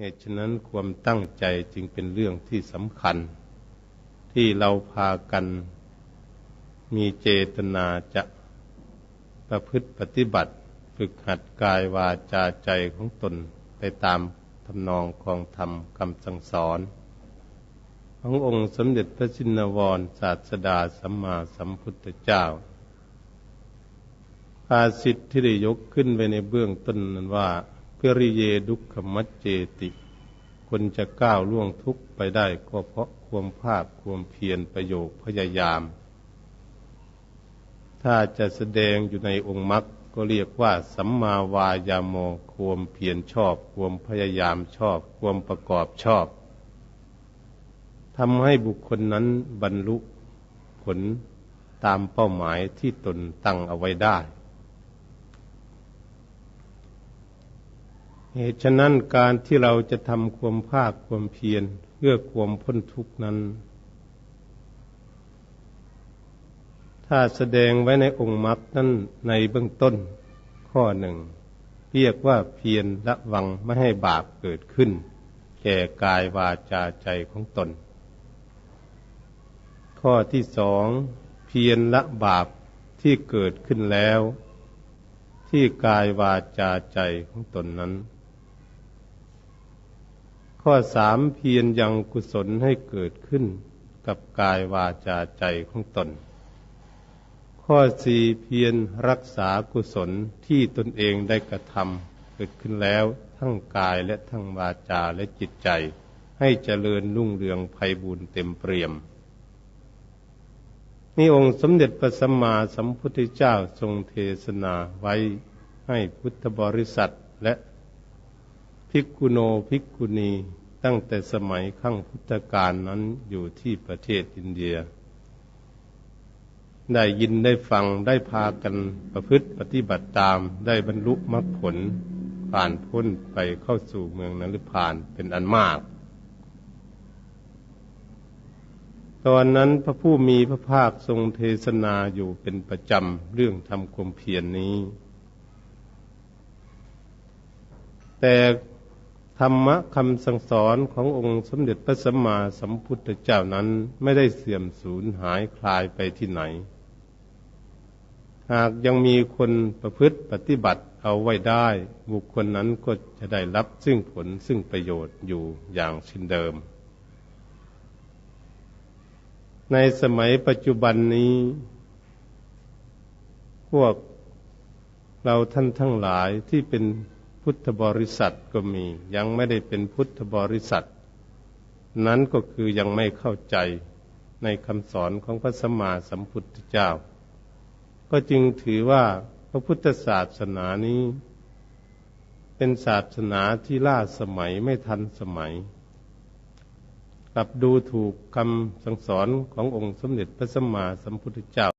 เหตุฉะนั้นความตั้งใจจึงเป็นเรื่องที่สำคัญ ที่เราพากันมีเจตนาจะประพฤติปฏิบัติ ฝึกหัดกายวาจาใจของตนไปตามทำนองของธรรมคำสั่งสอน ขององค์สมเด็จพระชินวรศาสดาสัมมาสัมพุทธเจ้า ภาสิทธิ์ที่ได้ยกขึ้นไว้ในเบื้องต้นนั้นว่า พื่อริเยดุขมัจเจติ คนจะก้าวล่วงทุกข์ไปได้ก็เพราะความภาคความเพียรประโยคพยายาม ถ้าจะแสดงอยู่ในองค์มรรคก็เรียกว่า สัมมาวายาโมความเพียรชอบ ความพยายามชอบ ความประกอบชอบทำให้บุคคลนั้นบรรลุผลตามเป้าหมายที่ตนตั้งเอาไว้ได้ เหตุฉะนั้นการที่เราจะทำความภาคความเพียรเพื่อความพ้นทุกนั้น ถ้าแสดงไว้ในองค์มรรคนั้นในเบื้องต้นข้อหนึ่ง เรียกว่าเพียรละวังไม่ให้บาปเกิดขึ้น แก่กายวาจาใจของตน ข้อที่สองเพียรละบาปที่เกิดขึ้นแล้ว ที่กายวาจาใจของตนนั้น ข้อสามเพียรยังกุศลให้เกิดขึ้นกับกายวาจาใจของตน ข้อสี่เพียรรักษากุศลที่ตนเองได้กระทำเกิดขึ้นแล้วทั้งกายและทั้งวาจาและจิตใจ ให้เจริญรุ่งเรืองไพบูรเต็มเปี่ยม นี่องค์สมเด็จพระสัมมาสัมพุทธเจ้าทรงเทศนาไว้ให้พุทธบริษัทและ ภิกขุโนภิกขุณีตั้งแต่สมัยขั้งพุทธกาลนั้นอยู่ที่ประเทศอินเดีย ได้ยินได้ฟังได้พากันประพฤติปฏิบัติตามได้บรรลุมรรคผล ผ่านพ้นไปเข้าสู่เมืองนรพานเป็นอันมาก ตอนนั้นพระผู้มีพระภาคทรงเทศนาอยู่เป็นประจำเรื่องทำความเพียรนนี้ แต่ ธรรมะคำสั่งสอนขององค์สมเด็จพระสัมมาสัมพุทธเจ้านั้นไม่ได้เสื่อมสูญหายคลายไปที่ไหน หากยังมีคนประพฤติปฏิบัติเอาไว้ได้ บุคคลนั้นก็จะได้รับซึ่งผลซึ่งประโยชน์อยู่อย่างเช่นเดิม ในสมัยปัจจุบันนี้ พวกเราท่านทั้งหลายที่เป็น พุทธบริษัทก็มี ยังไม่ได้เป็นพุทธบริษัท นั้นก็คือยังไม่เข้าใจในคำสอนของพระสัมมาสัมพุทธเจ้า ก็จึงถือว่าพระพุทธศาสนานี้ เป็นศาสนาที่ล่าสมัยไม่ทันสมัยกลับดูถูกคำสั่งสอนขององค์สมเด็จพระสัมมาสัมพุทธเจ้า